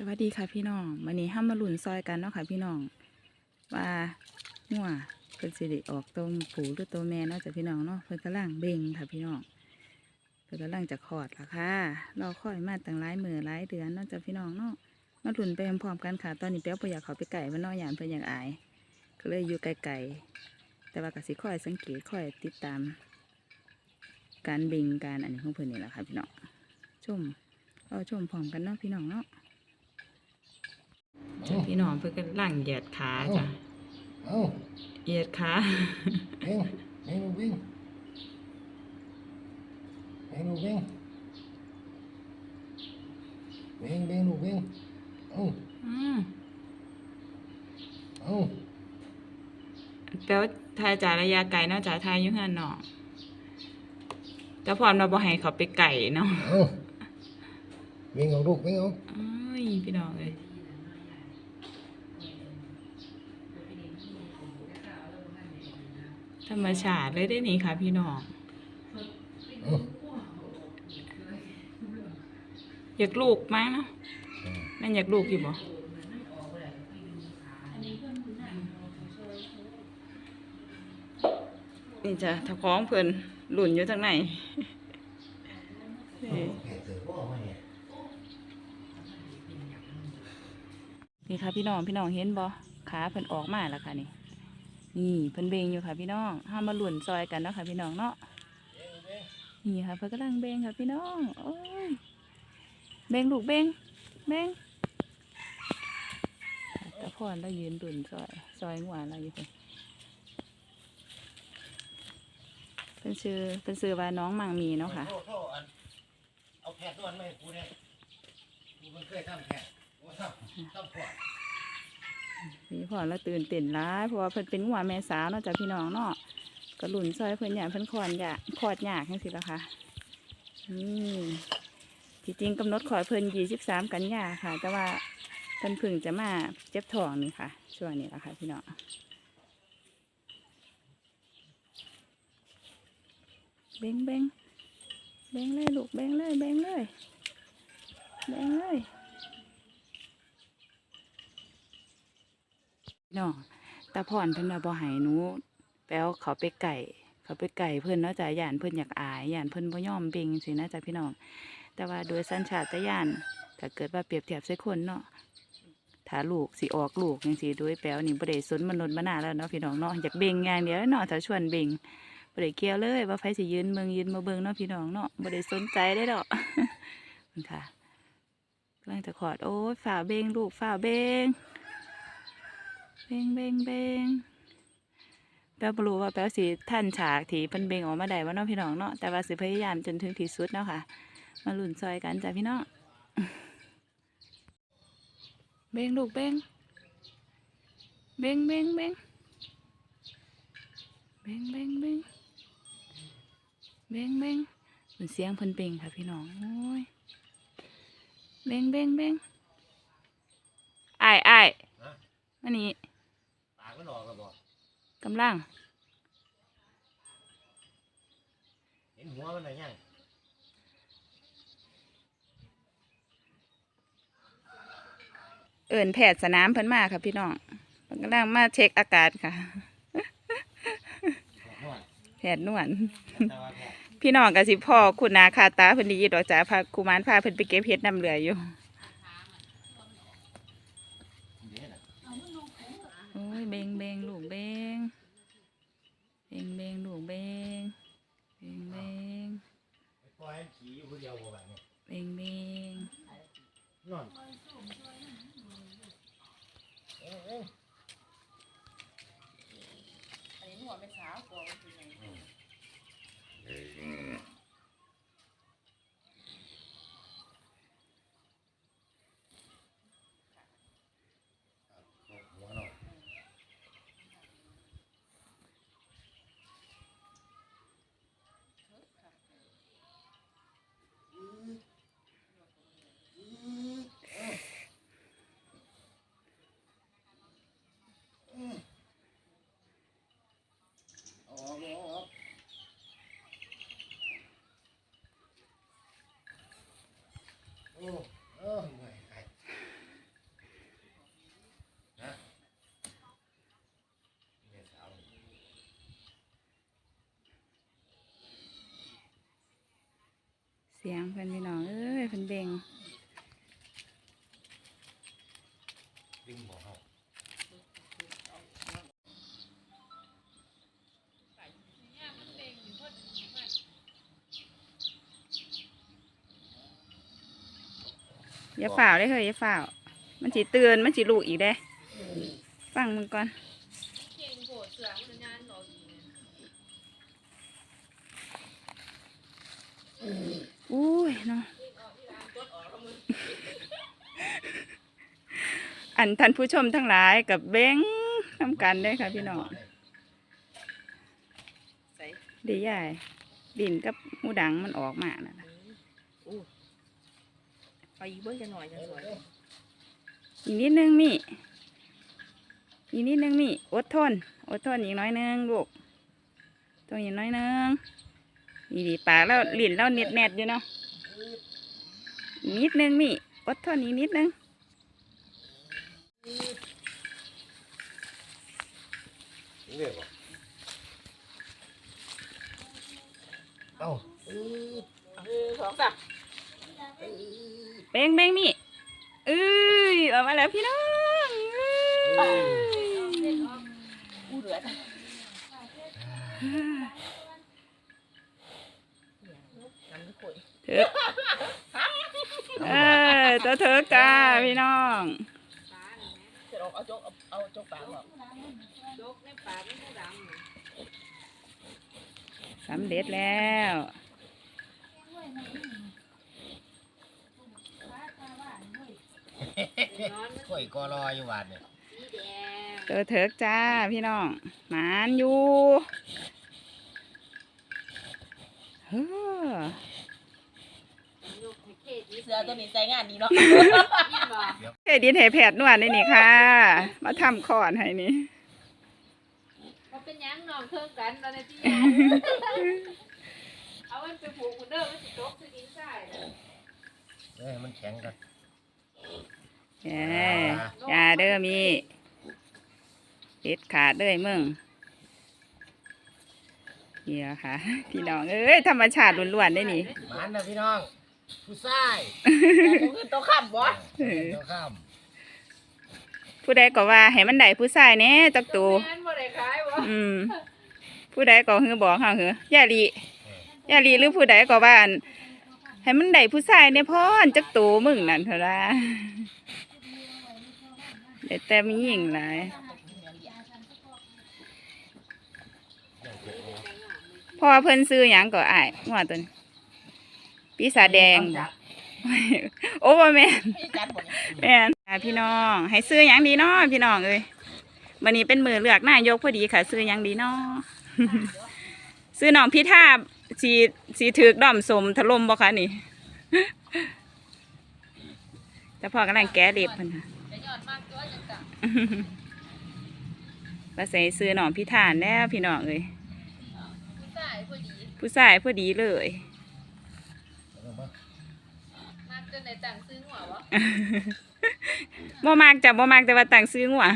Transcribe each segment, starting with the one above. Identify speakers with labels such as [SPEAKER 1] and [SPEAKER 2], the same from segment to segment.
[SPEAKER 1] สวัสดีค่ะพี่น้องวันนี้ห้ามมาหลุนซอยกันเนาะค่ะพี่น้อง ว่าหัวเพิ่นสิได้ออกตัวผูหรือตัวแม่เนาะจ้ะพี่น้องเนาะเพิ่นกำลังเบ่งค่ะพี่น้องเพิ่นกำลังจะคลอดละค่ะรอคอยมาตั้งหลายมือหลายเดือนเนาะจ้ะพี่น้องเนาะมาหลุนไปพร้อมๆกันค่ะ ตอนนี้แป๊วบ่อยากเขาไปไก่มันเนาะยานเพิ่นอยากอาย ก็เลยอยู่ไกลๆแต่ว่ากสิคอยสังเกตคอยติดตาม การเบ่งการอันนี้ของเพิ่นนี่แหละค่ะพี่น้องชมเราชมพร้อมกันเนาะพี่น้องเนาะ จ้ะพี่น้องเพื่อกันล่างเหยียดขาจ้ะ
[SPEAKER 2] เอ้า
[SPEAKER 1] เหยียดขา
[SPEAKER 2] เบ่งเบ่งลูกวิ่งเบ่งลูกวิ่งเบ่งเบ่งลูกวิ่งเอ้า
[SPEAKER 1] อืม
[SPEAKER 2] เอ้า
[SPEAKER 1] แปลว่าทายจากระยะไกลเนาะจากทายอยุ่งหันเนาะแต่พร้อมเราบ่ให้เขาไปไก่เนาะ
[SPEAKER 2] เอ้าวิ่งเอาลูกวิ่งเอา
[SPEAKER 1] เอ้ยพี่น้องเลย ธรรมชาติเลยได้นี่ค่ะ พี่น้อง
[SPEAKER 2] เอ้า
[SPEAKER 1] อยากลูกมั้งเนาะแม่นอยากลูกอยู่บ่นี่จ้ะถ้าคล้องเพิ่นหลุ่นอยู่ทางไหนนี่
[SPEAKER 2] แกเสือพ่อมาเนี่ย
[SPEAKER 1] นี่ค่ะพี่น้องพี่น้องเห็นบ่ขาเพิ่นออกมาแล้วค่ะนี่ นี่เพิ่นเบงอยู่ค่ะพี่น้องห้ามมาหลุ่นซอยกันเนาะค่ะพี่น้องเนาะนี่ค่ะเพิ่นกำลังเบงค่ะพี่น้องโอ้ยเบงลูกเบงเบงตะพอนเรายืนดุนซอยซอยหัวเราอยู่เพิ่นเป็นชื่อเป็นชื่อว่าน้องมังมีเนาะค่ะ
[SPEAKER 2] เอาแพทย์ด้วนมาให้กูเนี่ยกูมันเคยทำแพทย์กูทำทำขวด
[SPEAKER 1] นี่พอเราตื่นเต้นร้ายเพราะว่าเพิ่นเป็นหัวแม่สาวเนาะจากพี่น้องเนาะก็หลุนซอยเพิ่นอยากเพิ่นคอดอยากคอดยากจังซี่ล่ะค่ะนี่ที่จริงกำหนดขอเพิ่นยี่สิบสามกันยาค่ะ แต่ว่าเพิ่นพึ่งจะมาเจ็บท้องนี่ค่ะ ช่วงนี้ละค่ะ พี่น้องเบ่งเบ่งเบ่งเลยลูกเบ่งเลยเบ่งเลยเบ่งเลย น้องตาพรเพิ่นว่าบ่ให้หนูแปลวเขาไปไก่ เขาไปไก่เพิ่นเนาะจ้ะย่านเพิ่นอยากอายย่านเพิ่นบ่ยอมเบ่งสินะจ้ะพี่น้อง แต่ว่าโดยสัญชาตญาณถ้าเกิดว่าเปรียบเทียบใส่คนเนาะถ้าลูกสิออกลูกจังซี่โดยแปลวนี่บ่ได้สนมนุษย์มนาแล้วเนาะพี่น้องเนาะอยากเบ่งอย่างเดียวเนาะถ้าชวนเบ่งบ่ได้เกี่ยวเลยว่าไผสิยืนเบิ่งยืนมาเบิ่งเนาะพี่น้องเนาะบ่ได้สนใจได้ดอกค่ะกำลังจะขอดโอ้ยฝ่าเบ่งลูกฝ่าเบ่ง เบงเบงเบงแป๊วบ่รู้ว่าแป๊วสิท่านฉากที่เพิ่นเบงออกมาได้ว่าเนาะพี่น้องเนาะแต่ว่าสิพยายามจนถึงที่สุดเนาะค่ะ มาลุ้นซอยกันจ้ะพี่น้องเบงลูกเบงเบงเบงเบงเบงเบงเบงเบงเบงเหมือนเสียงเพิ่นเบงค่ะพี่น้องโอ้ยเบงเบงเบงอ้ายอ้ายอันนี้
[SPEAKER 2] ปาก มันออกแล้วบ่
[SPEAKER 1] กำลัง
[SPEAKER 2] เห็นหัวมันอะไรยัง
[SPEAKER 1] เอิ่นแพทย์สนามเพิ่นมาค่ะพี่น้องเพิ่นกำลังมาเช็คอากาศค่ะ
[SPEAKER 2] นวด
[SPEAKER 1] แพทย์นวล
[SPEAKER 2] แต่ว่าแพทย์
[SPEAKER 1] พี่น้องกับสิพ่อคุณนาคาตาเพิ่นไดีดอกจ้าพากุมารพาเพิ่นไปเก็บเห็ดน้ำเหลืออยู่
[SPEAKER 2] เดี๋ยวน่ะ
[SPEAKER 1] โอ้ ยเบงเบงลูกเบงเบงเบงลูกเบงเบงเบง
[SPEAKER 2] ปล่อยให้ขี่อยู่คนเดียวบ่แบบนี้
[SPEAKER 1] เบงเบง
[SPEAKER 2] นอนเอ้ยเอ้ยหัวหน่อยเอาออกเอาออก
[SPEAKER 1] สียงเพิ่นพี่น้องเอ้ยเพิ่นเบ่ง
[SPEAKER 2] ดึงบ่เฮา
[SPEAKER 1] อย่าฝ่าวได้อเฮ้ยอย่าฝ่าวมันสิเตือนมันสิลูกอีกได้ฟังมึงก่อน
[SPEAKER 3] เก่งโหดเสือมันงานหรอกอีเนี่ย
[SPEAKER 1] อุ้ยเนาะ อันท่านผู้ชมทั้งหลายกับเบ้งทำกันได้อค่ะพี่น้อง
[SPEAKER 3] ใส่
[SPEAKER 1] ดีใหญ่ดินกับหมูดังมันออกมาน่ะนะ
[SPEAKER 3] อู้เอาอีกเบิ้งจะหน่อยจะสวย
[SPEAKER 1] อีกนิดนึงมี่อีกนิดนึงมี่อดทน อดทนอีกน้อยนึงลูกตัวอีกน้อยนึงนี่ดีปากแล้วลิ้นแล้วเน็ดเน็ดๆอยู่เนาะอีกนิดนึงมี่อดทนอีกนิดนึง
[SPEAKER 2] เรียกบ่เอ้าอื้อ
[SPEAKER 3] หนึ่งสองสาม
[SPEAKER 1] เบ้งเบ้งมี่เอ้ยออกมาแล้วพี่น้องเอ้ย
[SPEAKER 3] อู้เหลือแต่น้ำข่อย
[SPEAKER 1] เถอะเออตัวเถอะจ้าพี่น้อง
[SPEAKER 3] จะออก เอาจกปากหรอกจกในปากไม่ดัง
[SPEAKER 1] สำเร็จแล้ว
[SPEAKER 2] ข่อยก็รออยู่วานเนี่ย
[SPEAKER 3] สีแดง
[SPEAKER 1] ตัวเถิกจ้าพี่น้องหมานอยู่เฮ้อ
[SPEAKER 3] เสือตัวนี้ใจงานดีเนาะ
[SPEAKER 1] เฮ้ยดินเหแผดนวดนี่นี่ค่ะ มาทำคอนให้นี่
[SPEAKER 3] มันเป็นยังน้องเทิงกันตอนนี้ที่เอามันไปผูกคุณเด้อมันสิตกสิดินใส่
[SPEAKER 2] เอ้ยมันแข็งกัน
[SPEAKER 1] เอ้ยอย่าเด้อมีเด็ดขาดเลยมึงเหี้ยค่ะ พี่น้อง เอ้ย ธรรมชาติล้วนๆได้นี่
[SPEAKER 2] หมันนะพี่น้อง ผู้ชาย
[SPEAKER 3] คือตัวขับวะ
[SPEAKER 1] เออ
[SPEAKER 2] เจ้าข้าม
[SPEAKER 1] ผู้ใดก็ว่าให้มันได้ผู้ชายแหน่จักตู
[SPEAKER 3] แม่นบ่ได้ขายวะ
[SPEAKER 1] อืมผู้ใดก็ฮือบอกเฮาหือย่าลีย่าลีหรือผู้ใดก็ว่าอันให้มันได้ผู้ชายในพ่อนจักตูมึงนั่นเถอะละเดี๋ยวแต่มีหญิงหลายพ่อเพิ่นซื้อหยังก็อ้ายงัวตัวนี้ ปีศาจแดงบ่โอ้บ่แม่น
[SPEAKER 3] พี่จัดบ่เนี่ย
[SPEAKER 1] แม่นค่ะพี่น้อง ให้ซื้อหยังดีเนาะพี่น้องเอ้ยวันนี้เป็นมือเลือกนายกพอดีค่ะ ซื้อหยังดีเนาะซื้อน้องพิธาสีสีถือกด้อมสมถล่มบ่คะนี่ แต่พ่อกำลังแก้เล็บเพิ่นค่ะ
[SPEAKER 3] จะยอดมากตัวจังจัง
[SPEAKER 1] ว่าใส่ซื้อน้องพิธาแล้วพี่น้องเอ้ย
[SPEAKER 3] ผู้ชายพอดี
[SPEAKER 1] ผู้ชายพอดีเลย
[SPEAKER 2] เอามา
[SPEAKER 3] มากจนในต่างซื้อหัววะ
[SPEAKER 1] บ่มากจ้ะบ่มากแต่ว่าต่างซื้องัว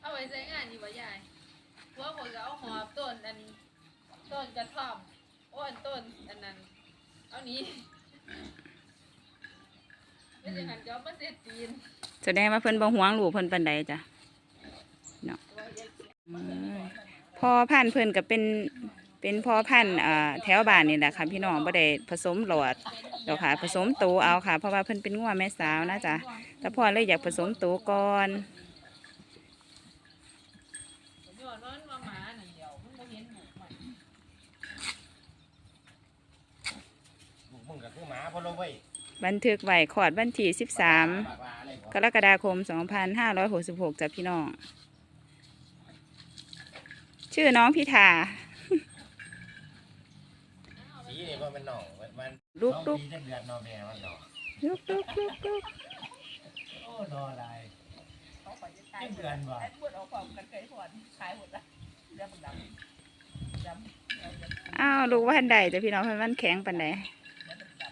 [SPEAKER 3] เอาไว้ใช้งานอยู่บ่ยายพวกคนก็เอาหอบต้นอันต้นกระท่อมโอ้อันต้นอันนั้น เอานี้ไม่ใช่หันก็เอามาเสียตีน
[SPEAKER 1] แสดงว่าเพิ่นบ่หวงลูกเพิ่นปานใดจ้ะเนาะ พอพันธุ์เพิ่นก็เป็นเป็นพอพันธุ์อ่าแถวบ้านนี่แหละค่ะพี่น้องบ่ได้ผสมหลอดดอกค่ะ ผสมโตเอาค่ะ เพราะว่าเพิ่นเป็นงัวแม่สาวนะจ๊ะแต่พ่อเลยอยากผสมโตก่อน
[SPEAKER 3] ผมย้อนว่ามันมาหมาหนึ่งเดียวมันบ่เห็นหมูมัน
[SPEAKER 2] ลูกมึงกับคือหมาพอลงไว้
[SPEAKER 1] บันทึกไว้ขอดวันที่13
[SPEAKER 2] ปากว่าอะไร
[SPEAKER 1] กรกฎาคม 2566จ้ะพี่น้อง ชื่อน้องพิธา
[SPEAKER 2] สีนี่ว่ามันหน่องมัน
[SPEAKER 1] ลุก
[SPEAKER 2] น้อง
[SPEAKER 1] ลุก
[SPEAKER 2] ปีจะเดือดนอนแม่มันหน่อง
[SPEAKER 1] ลุกลุกลุกลุก
[SPEAKER 2] โอ้นอนอะไร
[SPEAKER 3] เขาไปจะตาย
[SPEAKER 2] ไม่เดือนว่ะ
[SPEAKER 3] ไอ้ปวดออกความกันเคยพอนขายหมดละเรื่องมันดำดำ
[SPEAKER 1] อ้าวลูกว่าทันใดจ้ะพี่น้องเพิ่นมันแข็งปานใด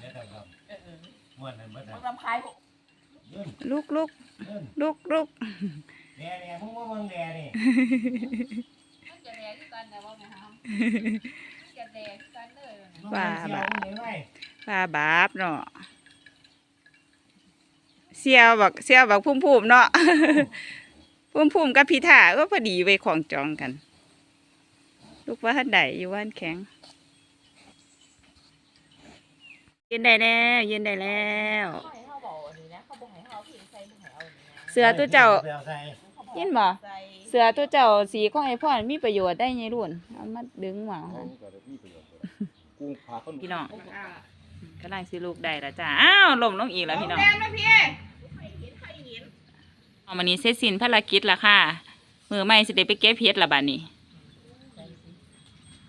[SPEAKER 2] เดี๋ยวเดี๋ยวครับ
[SPEAKER 3] เออเออ
[SPEAKER 2] ม้วนนั่นเบิด
[SPEAKER 3] มั
[SPEAKER 2] นะ
[SPEAKER 3] นดำขายพวก
[SPEAKER 2] อิ้น
[SPEAKER 1] ลุกลุก
[SPEAKER 2] เอิ้น
[SPEAKER 1] ลุกลุก
[SPEAKER 2] แดแดมึงว่าเบิ่งแดนี่
[SPEAKER 3] มัน จะแดงคือกันแต่ว่าไม่ห้ามจะแดงคือกันเลย
[SPEAKER 2] มึงเป็นเสี่ยวมึงเห็นไหม
[SPEAKER 1] ปลาบาปเนาะเสียวบักเสียวบักพุ่มพุ่มๆเนาะพุ่มพุ่มๆกับพิธาก็พอดีไว้ของจองกัน ลูกว่าทันใดอยู่ว่านแข็งยืนได้แล้วยืนได้แล้ว
[SPEAKER 4] เขาให้เขาบอกอันนี้นะเขาบอกให้เขาเอาผิงใส่บ่ให้เอาอันนี้นะ
[SPEAKER 1] เสือตัวเจ้า
[SPEAKER 2] ไปอใส่
[SPEAKER 4] เขาบอก
[SPEAKER 1] ยินบ่
[SPEAKER 4] ใส่
[SPEAKER 1] เสือตัวเจ้าสีของไอ้พ่อมีประโยชน์ได้ไงรุ่นเอามาดึงหมาหั่น
[SPEAKER 5] กุ้งขา
[SPEAKER 1] พี่น้องกำลังสิลูกได้แล้วจ้าอ้าวล่มลงอีกแล้วพี่น้อง
[SPEAKER 4] แดงนะพี่
[SPEAKER 1] เอาวันนี้เสร็จสิ้นภารกิจและค่ะมือไม่สิได้ไปเก็บเห็ดละบัดนี้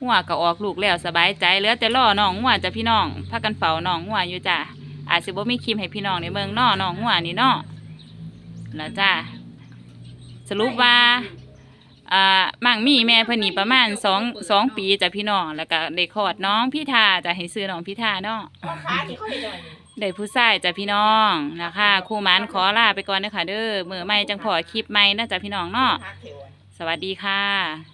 [SPEAKER 1] หัวก็ออกลูกแล้วสบายใจเหลือแต่ล่อน้องหัวจ้ะพี่น้องพากันเฝ้าน้องหัวอยู่จ้ะอาจสิบ่มีคลิปให้พี่น้องในเมืองน้อน้องหัวนี่นาะแล้วจ้า สรุปว่าอ่ามั่งมีแม่เพิ่นนี่ประมาณสองสองปีจ้ะพี่น้องแล้วก็ได้คลอดน้องพี่ทาจะให้ซื้อน้องพี่ทาเนาะ
[SPEAKER 4] เอาขาที่เขาเห็นอะไรนี่
[SPEAKER 1] ได้ผู้ชายจ้ะพี่น้องนะคะครูหมันขอลาไปก่อนเด้อค่ะเด้อมือใหม่จังพอคลิปใหม่นะจ้ะพี่น้องเนาะ
[SPEAKER 4] หักเถวอะ
[SPEAKER 1] สวัสดีค่ะ